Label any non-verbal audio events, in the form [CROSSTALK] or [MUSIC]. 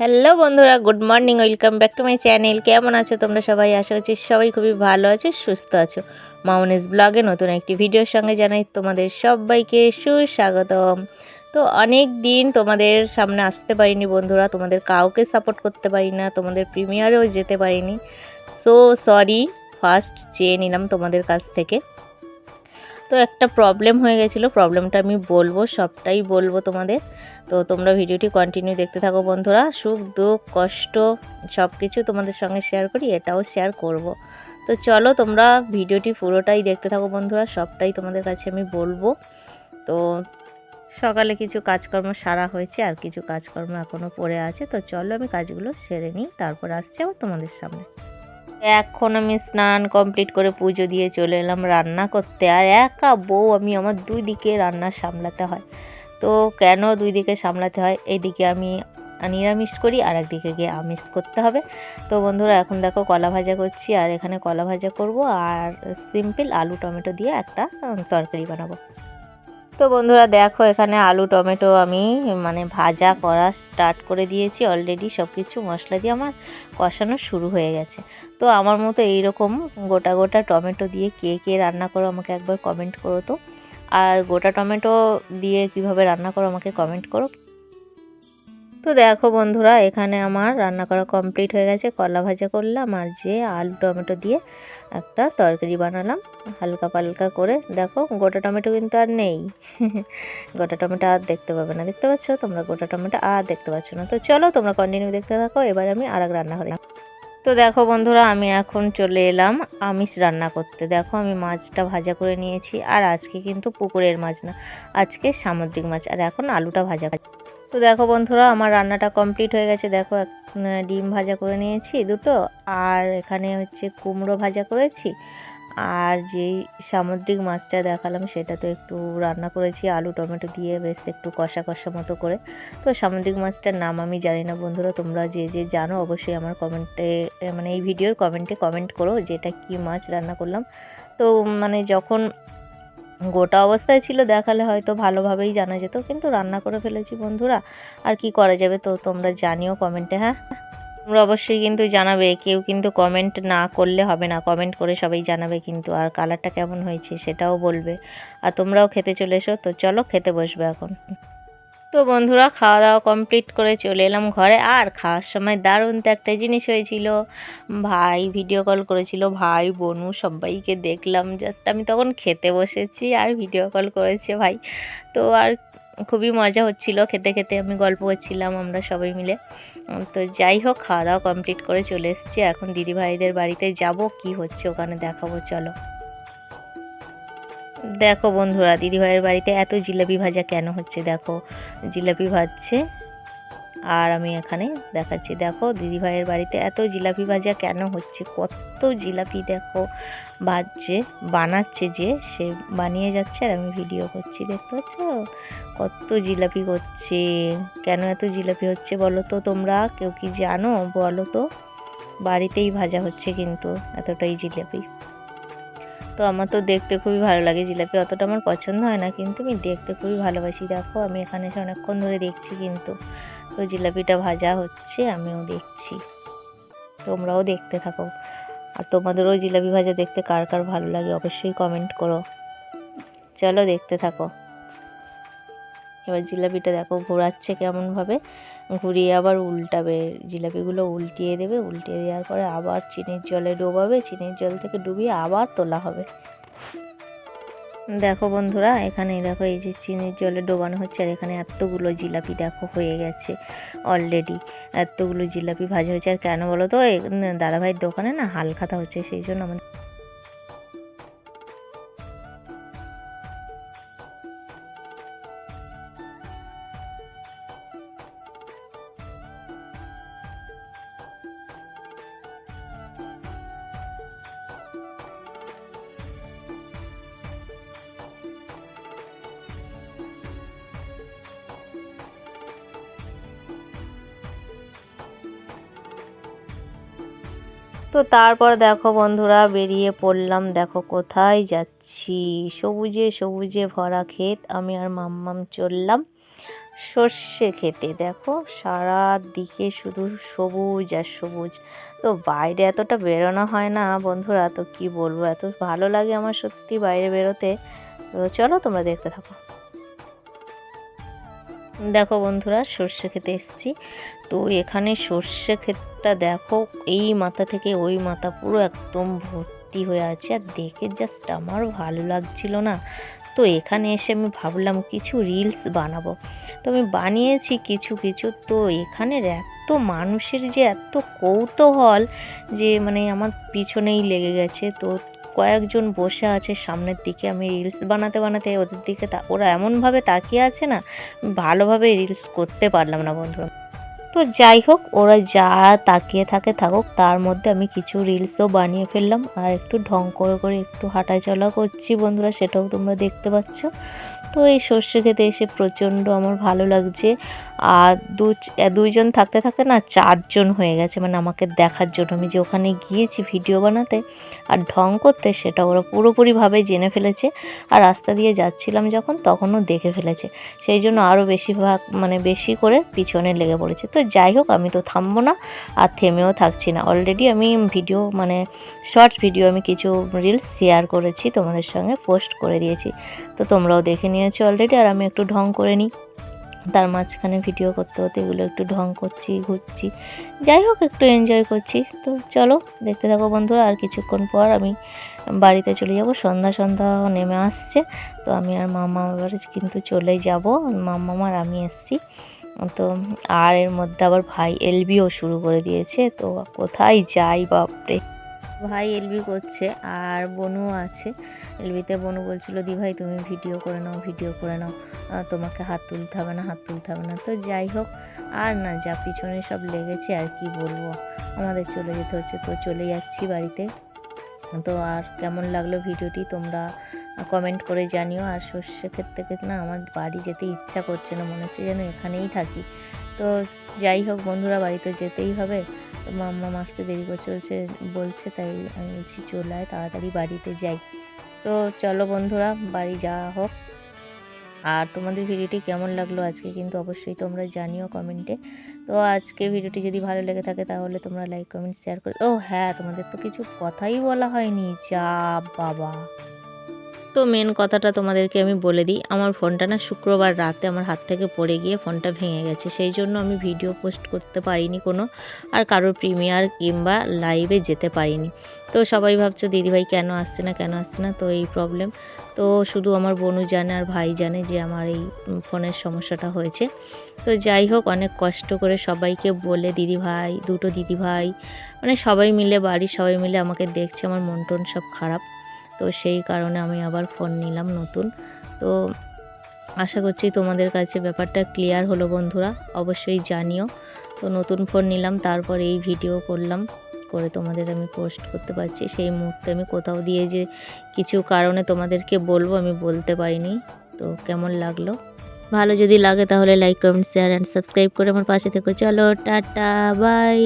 Hello বন্ধুরা, good morning, welcome back to my channel. কেমন আছো তোমরা সবাই? আশা করছি সবাই খুবই ভালো আছো, সুস্থ আছো। মাউনেস ব্লগে নতুন একটি ভিডিওর সঙ্গে জানাই তোমাদের সবাইকে সুস্বাগতম। তো অনেক দিন তোমাদের সামনে আসতে পারিনি বন্ধুরা, তোমাদের কাউকে সাপোর্ট করতে পারি না, তোমাদের প্রিমিয়ারেও যেতে পারিনি। সো সরি ফার্স্ট চেয়ে নিলাম তোমাদের কাছ থেকে। তো একটা প্রবলেম হয়ে গেছিল। প্রবলেমটা আমি বলব, সবটাই বলব তোমাদের। তো তোমরা ভিডিওটি কন্টিনিউ দেখতে থাকো বন্ধুরা। সুখ, দুঃখ, কষ্ট সব কিছু তোমাদের সঙ্গে শেয়ার করি, এটাও শেয়ার করব। তো চলো তোমরা ভিডিওটি পুরোটাই দেখতে থাকো বন্ধুরা, সবটাই তোমাদের কাছে আমি বলব। তো সকালে কিছু কাজকর্ম সারা হয়েছে, আর কিছু কাজকর্ম এখনও পড়ে আছে। তো চলো আমি কাজগুলো সেরে নিই, তারপর আসছি আবার তোমাদের সামনে। এখন আমি স্নান কমপ্লিট করে পুজো দিয়ে চলে এলাম রান্না করতে। আর একা বউ, আমি আমার দুই দিকে রান্না সামলাতে হয়। তো কেন দুই দিকে সামলাতে হয়? এইদিকে আমি নিরামিষ করি, আর একদিকে গিয়ে আমিষ করতে হবে। তো বন্ধুরা, এখন দেখো কলা ভাজা করছি, আর এখানে কলা ভাজা করব। আর সিম্পল আলু টমেটো দিয়ে একটা তরকারি বানাবো। তো বন্ধুরা দেখো, এখানে আলু, টমেটো আমি মানে ভাজা করা স্টার্ট করে দিয়েছি অলরেডি সব কিছু মশলা দিয়ে আমার কষানো শুরু হয়ে গেছে। তো আমার মতো এইরকম গোটা গোটা টমেটো দিয়ে কে কে রান্না করো আমাকে একবার কমেন্ট করো তো। আর গোটা টমেটো দিয়ে কীভাবে রান্না করো আমাকে কমেন্ট করো। তো দেখো বন্ধুরা, এখানে আমার রান্না করা কমপ্লিট হয়ে গেছে। কলা ভাজা করলাম আর যে আলু টমেটো দিয়ে একটা তরকারি বানালাম, হালকা পালকা করে। দেখো, গোটা টমেটো কিন্তু আর নেই। [LAUGHS] গোটা টমেটো আর দেখতে পাবে না, দেখতে পাচ্ছ? তোমরা গোটা টমেটো আর দেখতে পাচ্ছ না। তো চলো, তোমরা কন্টিনিউ দেখতে থাকো। এবার আমি আর এক রান্না করি তো দেখো বন্ধুরা, আমি এখন চলে এলাম আমিষ রান্না করতে। দেখো, আমি মাছটা ভাজা করে নিয়েছি। আর আজকে কিন্তু পুকুরের মাছ না, আজকে সামুদ্রিক মাছ। আর এখন আলুটা ভাজা। তো দেখো বন্ধুরা, আমার রান্নাটা কমপ্লিট হয়ে গেছে। দেখো ডিম ভাজা করে নিয়েছি দুটো, আর এখানে হচ্ছে কুমড়ো ভাজা করেছি। আর যেই সামুদ্রিক মাছটা দেখালাম, সেটা তো একটু রান্না করেছি, আলু, টমেটো দিয়ে বেশ একটু কষা কষা মতো করে। তো সামুদ্রিক মাছটার নাম আমি জানি না বন্ধুরা, তোমরা যে যে জানো অবশ্যই আমার কমেন্টে মানে এই ভিডিওর কমেন্টে কমেন্ট করো, যেটা কি মাছ রান্না করলাম। তো মানে যখন গোটা অবস্থায় ছিল, দেখালে হয়তো ভালোভাবেই জানা যেত, কিন্তু রান্না করে ফেলেছি বন্ধুরা। আর কি করা যাবে তো তোমরা জানিও কমেন্টে হ্যাঁ? তোমরা অবশ্যই কিন্তু জানাবে, কেউ কিন্তু কমেন্ট না করলে হবে না, কমেন্ট করে সবাই জানাবে কিন্তু, আর কালারটা কেমন হয়েছে সেটাও বলবে। আর তোমরাও খেতে চলে এসো, তো চলো খেতে বসবে এখন। তো বন্ধুরা খাওয়া দাওয়া কমপ্লিট করে চলে এলাম ঘরে। আর খাওয়ার সময় দারুণ তো একটা জিনিস হয়েছিল। ভাই ভিডিও কল করেছিল, ভাই, বোনু, সবাইকে দেখলাম। জাস্ট আমি তখন খেতে বসেছি আর ভিডিও কল করেছে ভাই। তো আর খুবই মজা হচ্ছিল, খেতে খেতে আমি গল্প করছিলাম আমরা সবাই মিলে। তো যাই হোক খাওয়া দাওয়া কমপ্লিট করে চলে এসেছি। এখন দিদিভাইদের বাড়িতে যাব, কি হচ্ছে ওখানে দেখাবো, চলো। দেখো বন্ধুরা, দিদিভাইয়ের বাড়িতে এত জিলাপি ভাজা কেন হচ্ছে দেখো? জিলাপি ভাজছে আর আমি এখানে দেখাচ্ছি। দেখো, দিদিভাইয়ের বাড়িতে এত জিলাপি ভাজা কেন হচ্ছে? কত জিলাপি দেখো ভাজছে, বানাচ্ছে যে, সে বানিয়ে যাচ্ছে আর আমি ভিডিও করছি, দেখতে পাচ্ছ? কত জিলাপি করছে। কেন এত জিলাপি হচ্ছে বলো তো তোমরা? কেউ কি জানো? বলো তো। বাড়িতেই ভাজা হচ্ছে কিন্তু এতটাই জিলাপি। তো আমার তো দেখতে খুবই ভালো লাগে জিলাপি, অতটা আমার পছন্দ হয় না, কিন্তু আমি দেখতে খুবই ভালোবাসি। দেখো, আমি এখানে এসে অনেকক্ষণ ধরে দেখছি কিন্তু। তো জিলাপিটা ভাজা হচ্ছে, আমিও দেখছি। তোমরাও দেখতে থাকো। আর তোমাদেরও জিলাপি ভাজা দেখতে কার কার ভালো লাগে অবশ্যই কমেন্ট করো। চলো দেখতে থাকো। এবার জিলাপিটা দেখো ঘোরাচ্ছে কেমনভাবে। ঘুরিয়ে আবার উল্টাবে। জিলাপিগুলো উল্টিয়ে দেবে, উল্টিয়ে দেওয়ার পরে আবার চিনির জলে ডোবাবে, চিনির জল থেকে ডুবিয়ে আবার তোলা হবে। দেখো বন্ধুরা এখানে দেখো এই যে চিনির জলে ডোবানো হচ্ছে, আর এখানে এতগুলো জিলাপি দেখো হয়ে গেছে অলরেডি এতগুলো জিলাপি ভাজা হয়েছে, আর কেন বলো তো? দাদাভাইয়ের দোকানে না হাল খাতা হচ্ছে, সেই জন্য আমাদের তো তারপর দেখো বন্ধুরা বেরিয়ে পড়লাম, দেখো কোথায় যাচ্ছি। সবুজে সবুজে ভরা ক্ষেত, আমি আর মাম্মাম চললাম সর্ষে খেতে দেখো সারা দিকে শুধু সবুজ আর সবুজ। তো বাইরে এতটা বেরোনো হয় না বন্ধুরা, তো কি বলব, এত ভালো লাগে আমার সত্যি বাইরে বেরোতে। তো চলো তোমরা দেখতে থাকো। দেখো বন্ধুরা, সর্ষে খেতে এসেছি। তো এখানে সর্ষে ক্ষেতটা দেখো, এই মাথা থেকে ওই মাথা পুরো একদম ভর্তি হয়ে আছে। আর দেখে জাস্ট আমার ভালো লাগছিল না। তো এখানে এসে আমি ভাবলাম কিছু রিলস বানাবো। তো আমি বানিয়েছি কিছু কিছু। তো এখানের এত মানুষের যে এত কৌতূহল যে মানে আমার পিছনেই লেগে গেছে। তো কয়েকজন বসে আছে সামনের দিকে। আমি রিলস বানাতে বানাতে ওদের দিকে ওরা এমনভাবে তাকিয়ে আছে না ভালোভাবে রিলস করতে পারলাম না বন্ধুরা তো যাই হোক, ওরা যা তাকিয়ে থাকে থাকুক, তার মধ্যে আমি কিছু রিলসও বানিয়ে ফেললাম। আর একটু ঢং করে করে একটু হাঁটাচলা করছি বন্ধুরা, সেটাও তোমরা দেখতে পাচ্ছ। তো এই সর্ষে খেতে এসে প্রচণ্ড আমার ভালো লাগছে। আর দু দুইজন থাকতে থাকতে না চারজন হয়ে গেছে মানে আমাকে দেখার জন্য। আমি যে ওখানে গিয়েছি ভিডিও বানাতে আর ঢং করতে সেটা ওরা পুরোপুরিভাবে জেনে ফেলেছে আর রাস্তা দিয়ে যাচ্ছিলাম যখন তখনও দেখে ফেলেছে। সেই জন্য আরও বেশিরভাগ মানে বেশি করে পিছনে লেগে পড়েছে। তো যাই হোক, আমি তো থামবো না আর থেমেও থাকছি না। অলরেডি আমি ভিডিও মানে শর্টস ভিডিও আমি কিছু রিলস শেয়ার করেছি, তোমাদের সঙ্গে পোস্ট করে দিয়েছি। তো তোমরাও দেখে নিয়েছো অলরেডি আর আমি একটু ঢং করে নিই। তার মাঝখানে ভিডিও করতে হতে এগুলো একটু ঢং করছি, ঘুরছি। যাই হোক, একটু এনজয় করছি। তো চলো, দেখতে থাকো বন্ধুরা, আর কিছুক্ষণ পর আমি বাড়িতে চলে যাব। সন্ধ্যা সন্ধ্যা নেমে আসছে। তো আমি আর মামা বাড়ি কিন্তু চলে যাব। মাম্মা আর আমি এসছি। তো আর এর মধ্যে আবার ভাই এলবিও শুরু করে দিয়েছে। তো কোথায় যাই, বাপরে। ভাই এলবি করছে, আর বোনও আছে। এলবিতে বনু বলছিল, দি ভাই, তুমি ভিডিও করে নাও, ভিডিও করে নাও। তোমাকে হাত তুলতে হবে না, হাত তুলতে হবে না। তো যাই হোক, আর না, যা পিছনে সব লেগেছে, আর কি বলব? আমাদের চলে যেতে হচ্ছে, তো চলে যাচ্ছি বাড়িতে। তো আর কেমন লাগল ভিডিওটি তোমরা কমেন্ট করে জানিও। আর সর্ষে ক্ষেত্রে থেকে না, আমার বাড়ি যেতে ইচ্ছা করছে না, মনে হচ্ছে যেন এখানেই থাকি। তো যাই হোক, বন্ধুরা, বাড়িতে যেতেই হবে। মাম্মা আসতে দেরি করে চলছে, বলছে, তাই আমি বলছি, চলে তাড়াতাড়ি বাড়িতে যাই। তো চলো বন্ধুরা, বাড়ি যাওয়া হোক। আর তোমাদের ভিডিওটি কেমন লাগল আজকে কিন্তু অবশ্যই তোমরা জানিও কমেন্টে। তো আজকে ভিডিওটি যদি ভালো লেগে থাকে তাহলে তোমরা লাইক, কমেন্ট শেয়ার করে ও হ্যাঁ তোমাদের তো কিছু কথাই বলা হয়নি। যা বাবা। তো মেন কথাটা তোমাদেরকে আমি বলে দিই, আমার ফোনটা না শুক্রবার রাতে আমার হাত থেকে পড়ে গিয়ে ফোনটা ভেঙে গেছে। সেই জন্য আমি ভিডিও পোস্ট করতে পারিনি কোনো, আর কারোর প্রিমিয়ার কিংবা লাইভে যেতে পারিনি। তো সবাই ভাবছ, দিদিভাই কেন আসছে না, কেন আসছে না? তো এই প্রবলেম তো শুধু আমার বোনু জানে আর ভাই জানে যে আমার এই ফোনের সমস্যাটা হয়েছে। তো যাই হোক, অনেক কষ্ট করে সবাইকে বলে দিদি ভাই দুটো দিদি ভাই মানে সবাই মিলে, বাড়ির সবাই মিলে আমাকে দেখছে, আমার মন টন সব খারাপ। তো সেই কারণে আমি আবার ফোন নিলাম নতুন। তো আশা করছি তোমাদের কাছে ব্যাপারটা ক্লিয়ার হলো বন্ধুরা, অবশ্যই জানিও। তো নতুন ফোন নিলাম, তারপর এই ভিডিও করলাম, করে তোমাদের আমি পোস্ট করতে পারছি। সেই মুহূর্তে আমি কোথাও দিয়ে যে কিছু কারণে তোমাদেরকে বলব, আমি বলতে পারিনি। তো কেমন লাগল? ভালো যদি লাগে তাহলে like comment share and subscribe করে আমার পাশে থেকো। চলো, টাটা বাই